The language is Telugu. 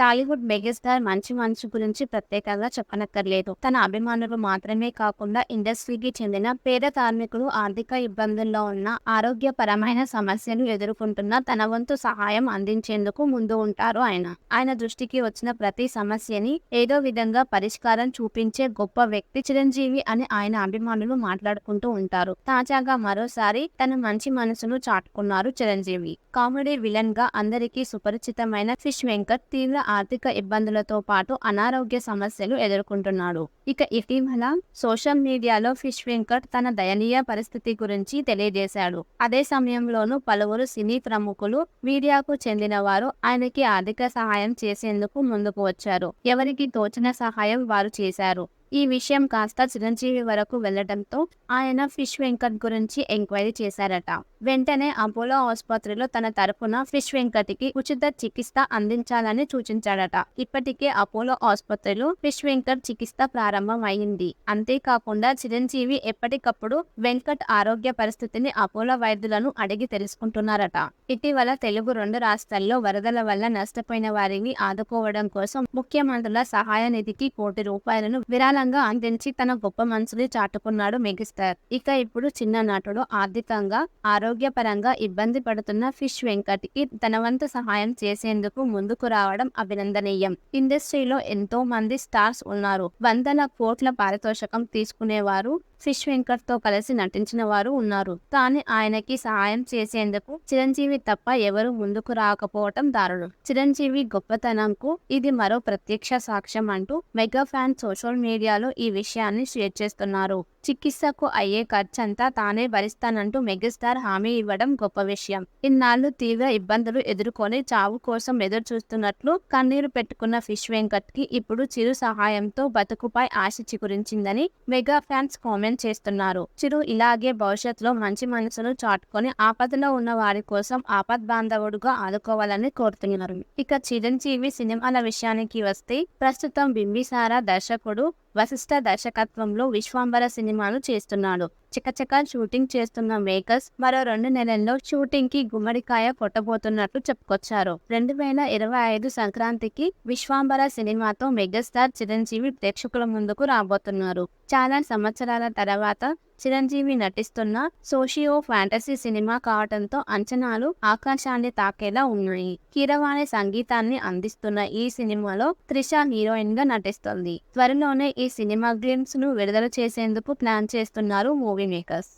టాలీవుడ్ మెగాస్టార్ మంచి మనసు గురించి ప్రత్యేకంగా చెప్పనక్కర్లేదు. తన అభిమానులు మాత్రమే కాకుండా ఇండస్ట్రీకి చెందిన పేద కార్మికులు ఆర్థిక ఇబ్బందుల్లో ఉన్న ఆరోగ్యపరమైన సమస్యలు ఎదుర్కొంటున్న తన వంతు సహాయం అందించేందుకు ముందు ఉంటారు ఆయన. ఆయన దృష్టికి వచ్చిన ప్రతి సమస్యని ఏదో విధంగా పరిష్కారం చూపించే గొప్ప వ్యక్తి చిరంజీవి అని ఆయన అభిమానులు మాట్లాడుకుంటూ ఉంటారు. తాజాగా మరోసారి తన మంచి మనసును చాటుకున్నారు చిరంజీవి. కామెడీ విలన్గా అందరికీ సుపరిచితమైన ఫిష్ వెంకట్ తీవ్ర ఆర్థిక ఇబ్బందులతో పాటు అనారోగ్య సమస్యలు ఎదుర్కొంటున్నాడు. ఇక ఇటీవల సోషల్ మీడియాలో ఫిష్ వెంకట్ తన దయనీయ పరిస్థితి గురించి తెలియజేశాడు. అదే సమయంలోనూ పలువురు సినీ ప్రముఖులు మీడియాకు చెందిన వారు ఆయనకి ఆర్థిక సహాయం చేసేందుకు ముందుకు వచ్చారు. ఎవరికి తోచిన సహాయం వారు చేశారు. ఈ విషయం కాస్త చిరంజీవి వరకు వెళ్ళడంతో ఆయన ఫిష్ వెంకట్ గురించి ఎంక్వైరీ చేశారట. వెంటనే అపోలో ఆసుపత్రిలో తన తరపున ఫిష్ వెంకట్కి ఉచిత చికిత్స అందించాలని సూచించాడట. ఇప్పటికే అపోలో ఆసుపత్రిలో ఫిష్ వెంకట్ చికిత్స ప్రారంభం అయింది అంతేకాకుండా చిరంజీవి ఎప్పటికప్పుడు వెంకట్ ఆరోగ్య పరిస్థితిని అపోలో వైద్యులను అడిగి తెలుసుకుంటున్నారట. ఇటీవల తెలుగు రెండు రాష్ట్రాల్లో వరదల వల్ల నష్టపోయిన వారిని ఆదుకోవడం కోసం ముఖ్యమంత్రుల సహాయ నిధికి కోటి రూపాయలను విరాళంగా అందించి తన గొప్ప మనసుని చాటుకున్నాడు మెగిస్టార్. ఇక ఇప్పుడు చిన్న నటుడు ఆర్థికంగా ఆరోగ్యపరంగా ఇబ్బంది పడుతున్న ఫిష్ వెంకట్కి తన వంతు సహాయం చేసేందుకు ముందుకు రావడం అభినందనీయం. ఇండస్ట్రీలో ఎంతో మంది స్టార్స్ ఉన్నారు. వందల కోట్ల పారితోషకం తీసుకునేవారు ఫిష్ వెంకట్తో కలిసి నటించిన వారు ఉన్నారు. కానీ ఆయనకి సహాయం చేసేందుకు చిరంజీవి తప్ప ఎవరు ముందుకు రాకపోవటం దారుణం. చిరంజీవి గొప్పతనంకు ఇది మరో ప్రత్యక్ష సాక్ష్యం అంటూ మెగా ఫ్యాన్ సోషల్ మీడియాలో ఈ విషయాన్ని షేర్ చేస్తున్నారు. చికిత్సకు అయ్యే ఖర్చంతా తానే భరిస్తానంటూ మెగాస్టార్ హామీ ఇవ్వడం గొప్ప విషయం. ఇన్నాళ్ళు తీవ్ర ఇబ్బందులు ఎదుర్కొని చావు కోసం ఎదురు చూస్తున్నట్లు కన్నీరు పెట్టుకున్న ఫిష్ వెంకట్కి ఇప్పుడు చిరు సహాయంతో బతుకుపై ఆశ చిగురించిందని మెగా ఫ్యాన్స్ కామెంట్ చేస్తున్నారు. చిరు ఇలాగే భవిష్యత్తులో మంచి మనసును చాటుకొని ఆపదలో ఉన్న వారి కోసం ఆపద్ బాంధవుడుగా ఆదుకోవాలని కోరుతున్నారు. ఇక చిరంజీవి సినిమాల విషయానికి వస్తే ప్రస్తుతం బింబిసారా దర్శకుడు వశిష్ఠ దర్శకత్వంలో విశ్వాంబర సినిమాలు చేస్తున్నాడు. చికచక షూటింగ్ చేస్తున్న మేకర్స్ మరో రెండు నెలల్లో షూటింగ్కి గుమ్మడికాయ కొట్టబోతున్నట్లు చెప్పుకొచ్చారు. రెండు వేల ఇరవై ఐదు సంక్రాంతికి విశ్వాంబర సినిమాతో మెగాస్టార్ చిరంజీవి ప్రేక్షకుల ముందుకు రాబోతున్నారు. చాలా సంవత్సరాల తర్వాత చిరంజీవి నటిస్తున్న సోషియో ఫ్యాంటసీ సినిమా కావడంతో అంచనాలు ఆకాశాన్ని తాకేలా ఉన్నాయి. కీరవాణి సంగీతాన్ని అందిస్తున్న ఈ సినిమాలో త్రిష హీరోయిన్గా నటిస్తుంది. త్వరలోనే ఈ సినిమా గ్లిమ్స్ను విడుదల చేసేందుకు ప్లాన్ చేస్తున్నారు మూవీ మేకర్స్.